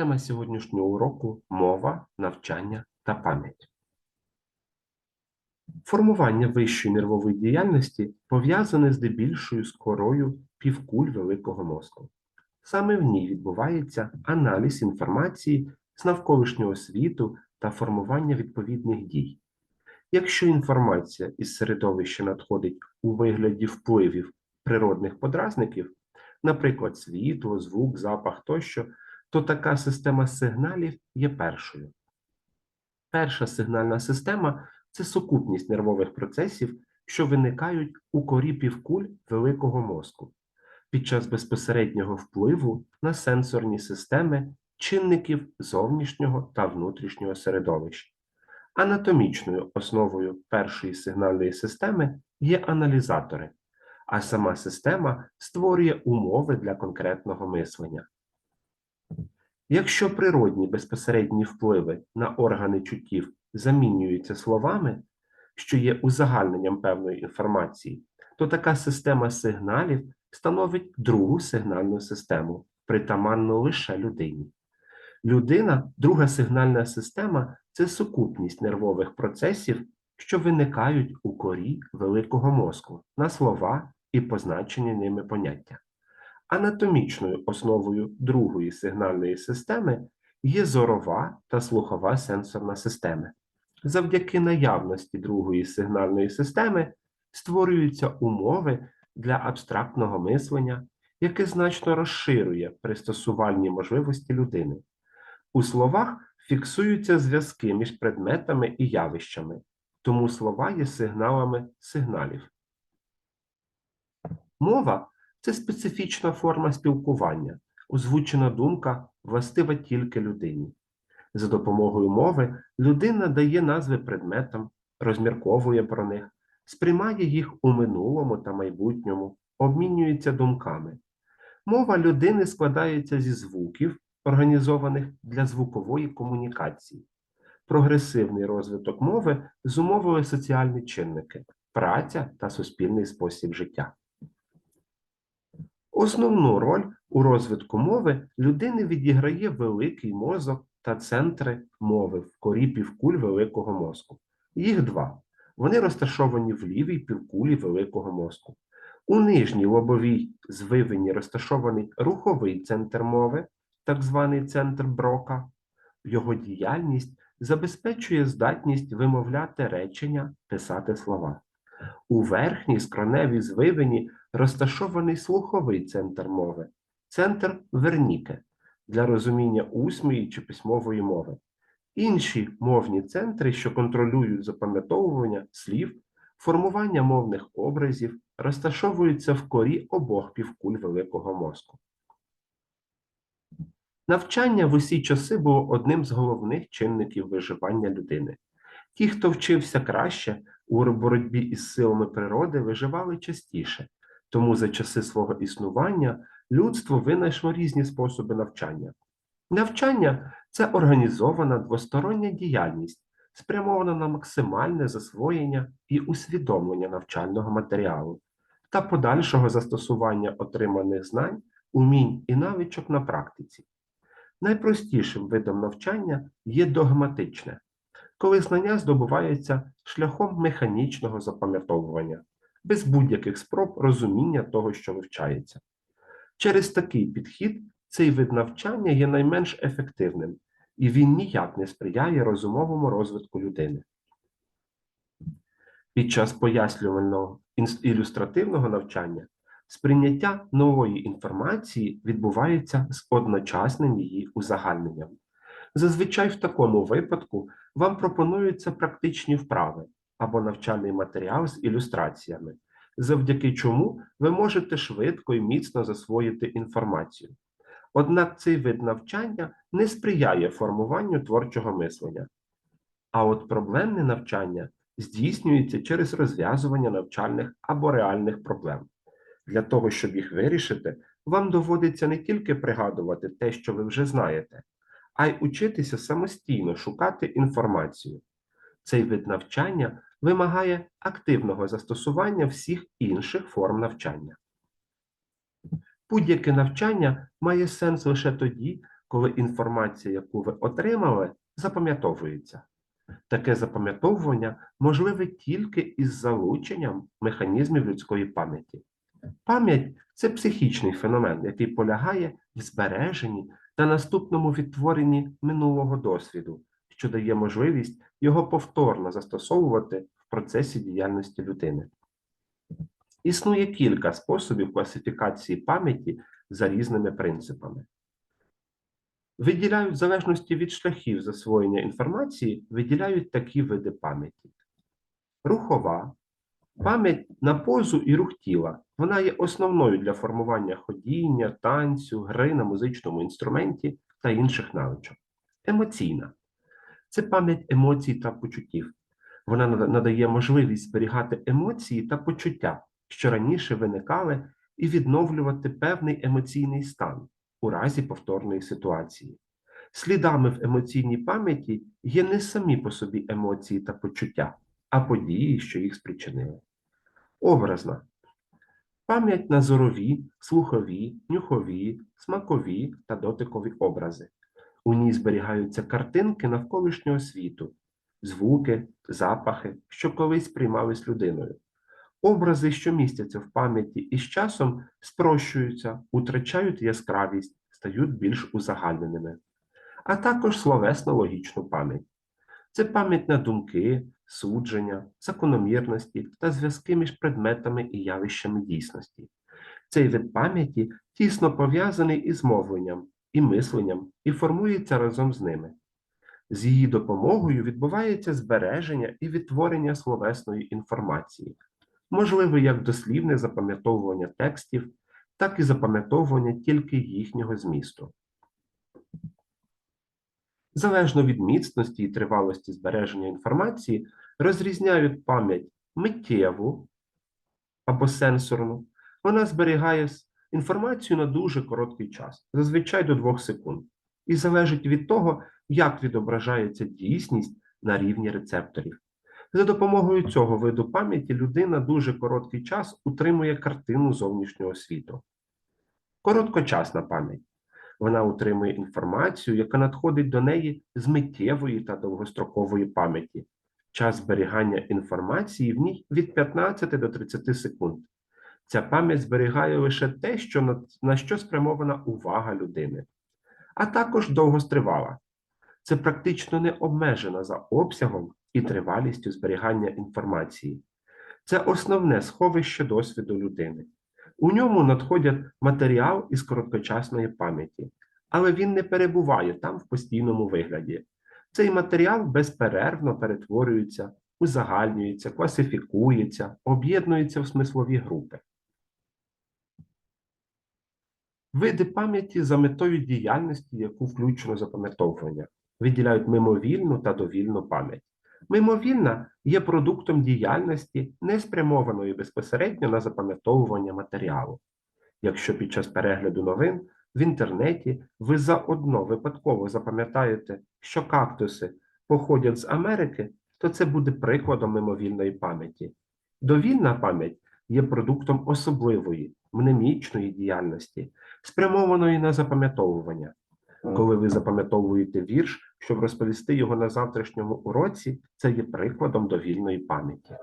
Тема сьогоднішнього уроку мова, навчання та пам'ять. Формування вищої нервової діяльності пов'язане здебільшою з корою півкуль великого мозку. Саме в ній відбувається аналіз інформації з навколишнього світу та формування відповідних дій. Якщо інформація із середовища надходить у вигляді впливів природних подразників, наприклад, світло, звук, запах тощо, то така система сигналів є першою. Перша сигнальна система це сукупність нервових процесів, що виникають у корі півкуль великого мозку під час безпосереднього впливу на сенсорні системи чинників зовнішнього та внутрішнього середовища. Анатомічною основою першої сигнальної системи є аналізатори, а сама система створює умови для конкретного мислення. Якщо природні безпосередні впливи на органи чуттів замінюються словами, що є узагальненням певної інформації, то така система сигналів становить другу сигнальну систему, притаманну лише людині. Людина, друга сигнальна система це сукупність нервових процесів, що виникають у корі великого мозку на слова і позначені ними поняття. Анатомічною основою другої сигнальної системи є зорова та слухова сенсорна системи. Завдяки наявності другої сигнальної системи створюються умови для абстрактного мислення, яке значно розширює пристосувальні можливості людини. У словах фіксуються зв'язки між предметами і явищами, тому слова є сигналами сигналів. Мова це специфічна форма спілкування, озвучена думка властива тільки людині. За допомогою мови людина дає назви предметам, розмірковує про них, сприймає їх у минулому та майбутньому, обмінюється думками. Мова людини складається зі звуків, організованих для звукової комунікації. Прогресивний розвиток мови зумовує соціальні чинники, праця та суспільний спосіб життя. Основну роль у розвитку мови людини відіграє великий мозок та центри мови в корі півкуль великого мозку. Їх два. Вони розташовані в лівій півкулі великого мозку. У нижній лобовій звивині розташований руховий центр мови, так званий центр Брока. Його діяльність забезпечує здатність вимовляти речення, писати слова. У верхній скроневій звивині розташований слуховий центр мови, центр Верніке для розуміння усмої чи письмової мови. Інші мовні центри, що контролюють запам'ятовування слів, формування мовних образів, розташовуються в корі обох півкуль великого мозку. Навчання в усі часи було одним з головних чинників виживання людини. Ті, хто вчився краще у боротьбі із силами природи, виживали частіше, тому за часи свого існування людство винайшло різні способи навчання. Навчання це організована двостороння діяльність, спрямована на максимальне засвоєння і усвідомлення навчального матеріалу та подальшого застосування отриманих знань, умінь і навичок на практиці. Найпростішим видом навчання є догматичне, коли знання здобуваються шляхом механічного запам'ятовування, без будь-яких спроб розуміння того, що вивчається. Через такий підхід цей вид навчання є найменш ефективним, і він ніяк не сприяє розумовому розвитку людини. Під час пояснювального ілюстративного навчання сприйняття нової інформації відбувається з одночасним її узагальненням. Зазвичай в такому випадку вам пропонуються практичні вправи або навчальний матеріал з ілюстраціями, завдяки чому ви можете швидко і міцно засвоїти інформацію. Однак цей вид навчання не сприяє формуванню творчого мислення. А от проблемне навчання здійснюється через розв'язування навчальних або реальних проблем. Для того, щоб їх вирішити, вам доводиться не тільки пригадувати те, що ви вже знаєте, а й учитися самостійно шукати інформацію. Цей вид навчання вимагає активного застосування всіх інших форм навчання. Будь-яке навчання має сенс лише тоді, коли інформація, яку ви отримали, запам'ятовується. Таке запам'ятовування можливе тільки із залученням механізмів людської пам'яті. Пам'ять це психічний феномен, який полягає в збереженні та наступному відтворенні минулого досвіду, що дає можливість його повторно застосовувати в процесі діяльності людини. Існує кілька способів класифікації пам'яті за різними принципами. Виділяють в залежності від шляхів засвоєння інформації, виділяють такі види пам'яті. Рухова, пам'ять на позу і рух тіла. Вона є основною для формування ходіння, танцю, гри на музичному інструменті та інших навичок. Емоційна це пам'ять емоцій та почуттів. Вона надає можливість зберігати емоції та почуття, що раніше виникали, і відновлювати певний емоційний стан у разі повторної ситуації. Слідами в емоційній пам'яті є не самі по собі емоції та почуття, а події, що їх спричинили. Образна пам'ять на зорові, слухові, нюхові, смакові та дотикові образи. У ній зберігаються картинки навколишнього світу, звуки, запахи, що колись приймались людиною. Образи, що містяться в пам'яті і з часом спрощуються, утрачають яскравість, стають більш узагальненими, а також словесно логічну пам'ять. Це пам'ять на думки, судження, закономірності та зв'язки між предметами і явищами дійсності. Цей вид пам'яті тісно пов'язаний із мовленням і мисленням і формується разом з ними. З її допомогою відбувається збереження і відтворення словесної інформації, можливе як дослівне запам'ятовування текстів, так і запам'ятовування тільки їхнього змісту. Залежно від міцності і тривалості збереження інформації, розрізняють пам'ять миттєву або сенсорну. Вона зберігає інформацію на дуже короткий час, зазвичай до 2 секунд, і залежить від того, як відображається дійсність на рівні рецепторів. За допомогою цього виду пам'яті людина дуже короткий час утримує картину зовнішнього світу. Короткочасна пам'ять. Вона утримує інформацію, яка надходить до неї з миттєвої та довгострокової пам'яті. Час зберігання інформації в ній від 15 до 30 секунд. Ця пам'ять зберігає лише те, що на, на що спрямована увага людини, а також довгостривала. Це практично не обмежена за обсягом і тривалістю зберігання інформації. Це основне сховище досвіду людини. У ньому надходять матеріал із короткочасної пам'яті, але він не перебуває там в постійному вигляді. Цей матеріал безперервно перетворюється, узагальнюється, класифікується, об'єднується в смислові групи. Види пам'яті за метою діяльності, яку включено запам'ятовування, виділяють мимовільну та довільну пам'ять. Мимовільна є продуктом діяльності, не спрямованої безпосередньо на запам'ятовування матеріалу. Якщо під час перегляду новин в інтернеті ви заодно випадково запам'ятаєте, що кактуси походять з Америки, то це буде прикладом мимовільної пам'яті. Довільна пам'ять є продуктом особливої, мнемічної діяльності, спрямованої на запам'ятовування. Коли ви запам'ятовуєте вірш, щоб розповісти його на завтрашньому уроці, це є прикладом довільної пам'яті.